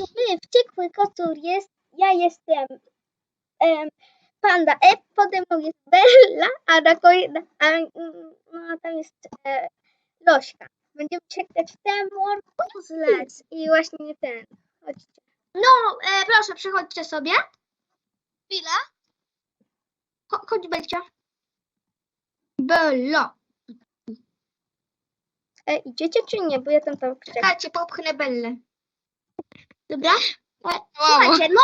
My, wściekły kocur jest, ja jestem em, panda E, potem jest Bella, a na końcu, a, no, tam jest e, Lośka. Będziemy przegrać ten puzzle i właśnie nie ten. Chodźcie. No, e, proszę, przechodźcie sobie. Chwila. Cho- chodź, Belcia. Bella. E, idziecie czy nie? Bo ja tam tam czekam. Czekajcie, popchnę Bellę. Dobra? E, słuchajcie, no,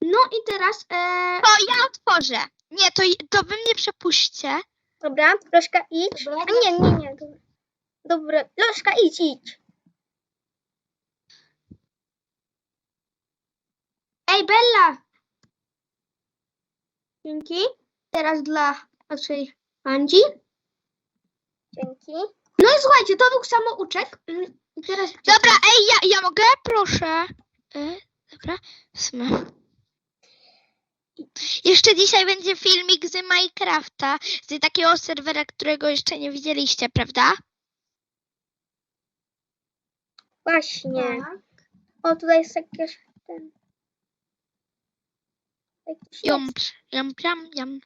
no i teraz... E, To ja otworzę. Nie, to, to wy mnie przepuśćcie. Dobra, Lośka idź. Dobra. A nie, nie, nie. Dobra, dobra. Lośka idź, idź. Ej, Bella! Dzięki. Teraz dla naszej Andzi. Dzięki. No i słuchajcie, to był samouczek. Mm, I teraz... Dobra, ej, ja, ja mogę? Proszę. E, dobra, sumie. Jeszcze dzisiaj będzie filmik z Minecrafta, z takiego serwera, którego jeszcze nie widzieliście, prawda? Właśnie. Tak. O, tutaj jest jakieś ten. Jakiś jam, jam, jam.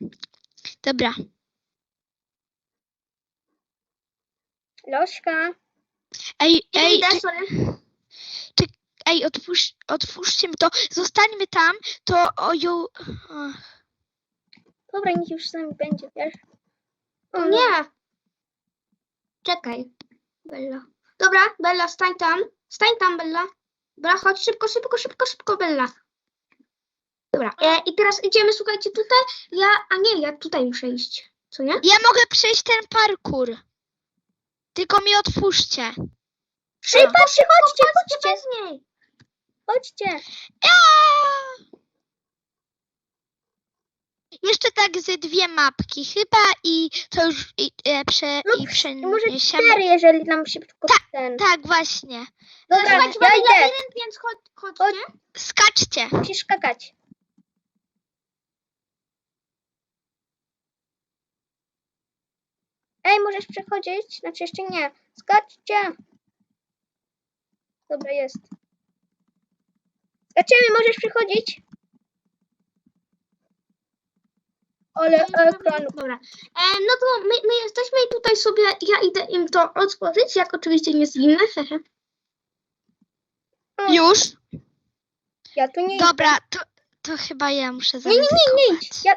Dobra. Lośka. Ej, ej, Idę, czy, ej otwórz, otwórzcie mi to. Zostańmy tam, to. Ach. Dobra, niech już z nami będzie, wiesz? O, O nie! Czekaj, Bella. Dobra, Bella, stań tam. Stań tam, Bella. Dobra, chodź szybko, szybko, szybko, szybko, Bella. Dobra, e, i teraz idziemy, słuchajcie, tutaj. Ja, a nie, ja tutaj muszę iść. Co nie? Ja mogę przejść ten parkour. Tylko mi otwórzcie. Ej, patrzcie, chodźcie, Chodźcie bez niej. chodźcie. Jeszcze tak ze dwie mapki chyba i to już i, e, prze, No, i Może przeniesiemy. cztery, jeżeli nam się tylko ten. Tak, właśnie. Dobra, Słuchajcie, ja mamy idę. labirynt, więc chodź, chodźcie. Skaczcie. Musisz skakać. Ej, możesz przechodzić? Znaczy jeszcze nie. Skaczcie. Dobra, jest. Skaczemy, możesz przechodzić. Ale ekran. Dobra. E, no to my, my jesteśmy i tutaj sobie, ja idę im to otworzyć, jak oczywiście nie zginę. hehe. Już? Ja tu nie. Dobra, to, to chyba ja muszę Nie, nie, nie, nie idź. Ja,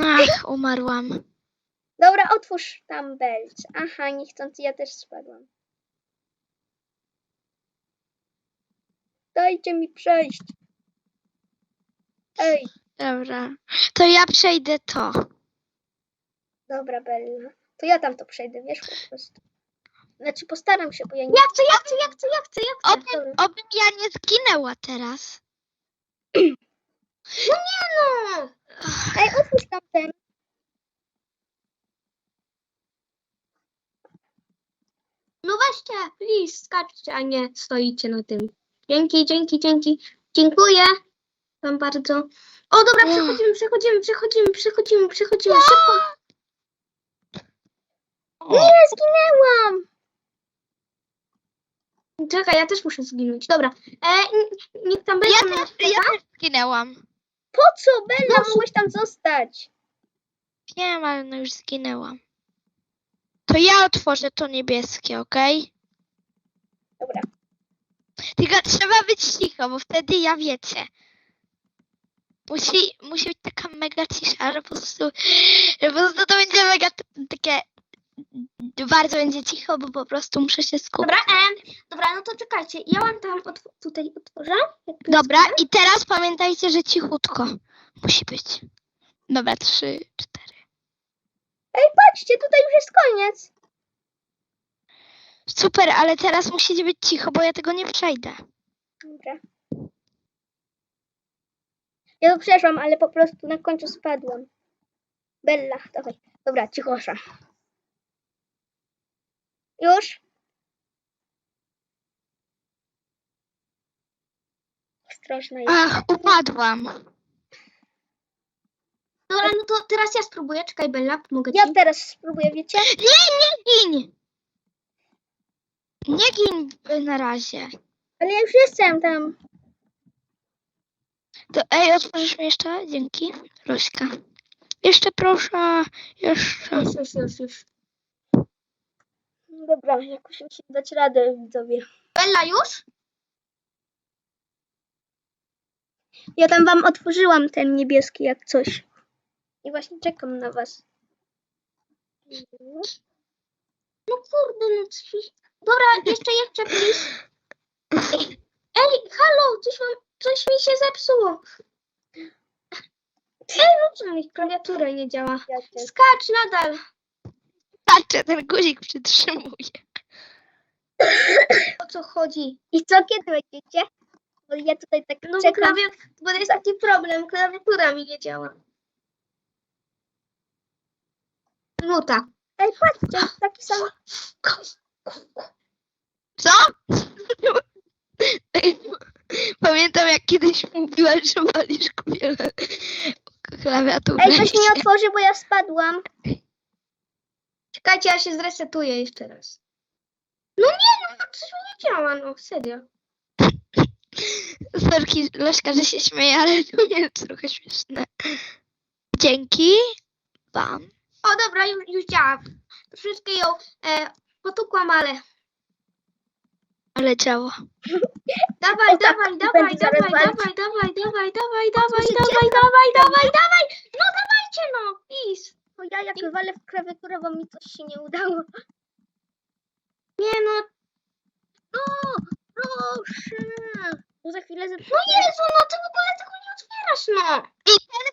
Ach, umarłam. Dobra, otwórz tam belc. Aha, niechcący ja też spadłam. Dajcie mi przejść. Ej, Dobra. To ja przejdę to. dobra, Bella. To ja tam to przejdę, wiesz, po prostu. Znaczy postaram się, bo ja nie... Ja chcę, ja chcę, ja chcę, ja chcę, ja chcę. Obym, obym ja nie zginęła teraz. No. Ej, otwórz tam ten. Weźcie, please, skaczcie, a nie stoicie na tym. Dzięki, dzięki, dzięki. Dziękuję wam bardzo. O, dobra, Mm. przechodzimy, przechodzimy, przechodzimy, przechodzimy, przechodzimy. Szybko. Nie, zginęłam! Czekaj, ja też muszę zginąć. Dobra. E, n- niech tam będzie. Ja też, ja też zginęłam. Po co, Bella? Mogłeś tam zostać. Wiem, ale no już zginęłam. To ja otworzę to niebieskie, okej? Dobra. Tylko trzeba być cicho, bo wtedy ja wiecie. Musi, musi być taka mega cisza, że po prostu, że po prostu to będzie mega t- takie bardzo będzie cicho, bo po prostu muszę się skupić. Dobra, e, dobra, no to czekajcie. Ja mam tam otw- tutaj otworzę. jak tu Dobra, i teraz pamiętajcie, że cichutko musi być. Dobra, trzy, cztery. Ej, patrzcie, tutaj już jest koniec. Super, ale teraz musicie być cicho, bo ja tego nie przejdę. Dobra. Ja to przeszłam, ale po prostu na końcu spadłam. Bella, dawaj. Dobra, cichosza. Już? Ostrożna jest. Ach, upadłam. Dobra, no to teraz ja spróbuję. Czekaj, Bella, pomogę ci. Ja teraz spróbuję, wiecie? Nie, nie gin! Nie gin y, na razie. Ale ja już jestem tam. To ej, otworzysz mi jeszcze? Dzięki. Rośka. Jeszcze proszę. Jeszcze. Już, już, już, już. Dobra, jakoś musi dać radę, widzowie. Bella, już? Ja tam wam otworzyłam ten niebieski jak coś. I właśnie czekam na was. No kurde, no coś... Dobra, jeszcze, jeszcze, please. Ej, halo, coś, mam, coś mi się zepsuło. Ej, no co mi klawiatura nie działa. Skacz nadal. Patrzę, ten guzik przytrzymuje. O co chodzi? I co, kiedy będziecie? Bo ja tutaj tak No bo, czekam. klawiat... bo jest taki problem, klawiatura mi nie działa. Nuta. Ej, patrzcie, taki sam. Co? Pamiętam jak kiedyś mówiłaś, że walisz wiele klawiaturę. Ej, ktoś mi otworzy, bo ja spadłam. Czekajcie, ja się zresetuję jeszcze raz. No nie, no coś mi nie działa, no serio. Sorki, Leszka, że się śmieje, ale to jest trochę śmieszne. Dzięki wam. O dobra, już, już działa. Wszystkie ją e, potukłam, ale... Ale działa. Dawaj, dawaj, dawaj, dawaj, dawaj, dawaj, dawaj, dawaj, dawaj, Słyszycie? dawaj, dawaj, dawaj, dawaj. No dawajcie no, please. Bo ja jak walę w klawiaturę, bo mi coś się nie udało. Nie no, No, proszę. Bo za chwilę zepsuję. no Jezu, no ty w ogóle tego nie otwierasz, no. I ten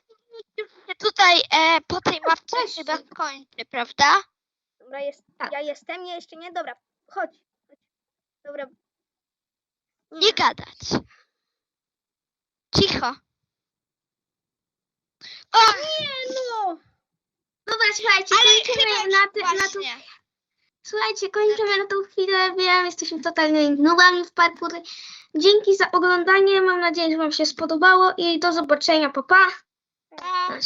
tutaj e, po tej mapce Cześć. chyba skończy, prawda? Dobra, jest, Tak. ja jestem, ja jeszcze nie. Dobra, chodź. chodź. Dobra. Nie gadać. Cicho. O, Nie no. Dobra, słuchajcie, ale kończymy na, ty, na tą... właśnie. Słuchajcie, kończymy na tą chwilę, wiem, jesteśmy totalnie nubami w parkour. Dzięki za oglądanie, mam nadzieję, że wam się spodobało i do zobaczenia, pa pa. Pa.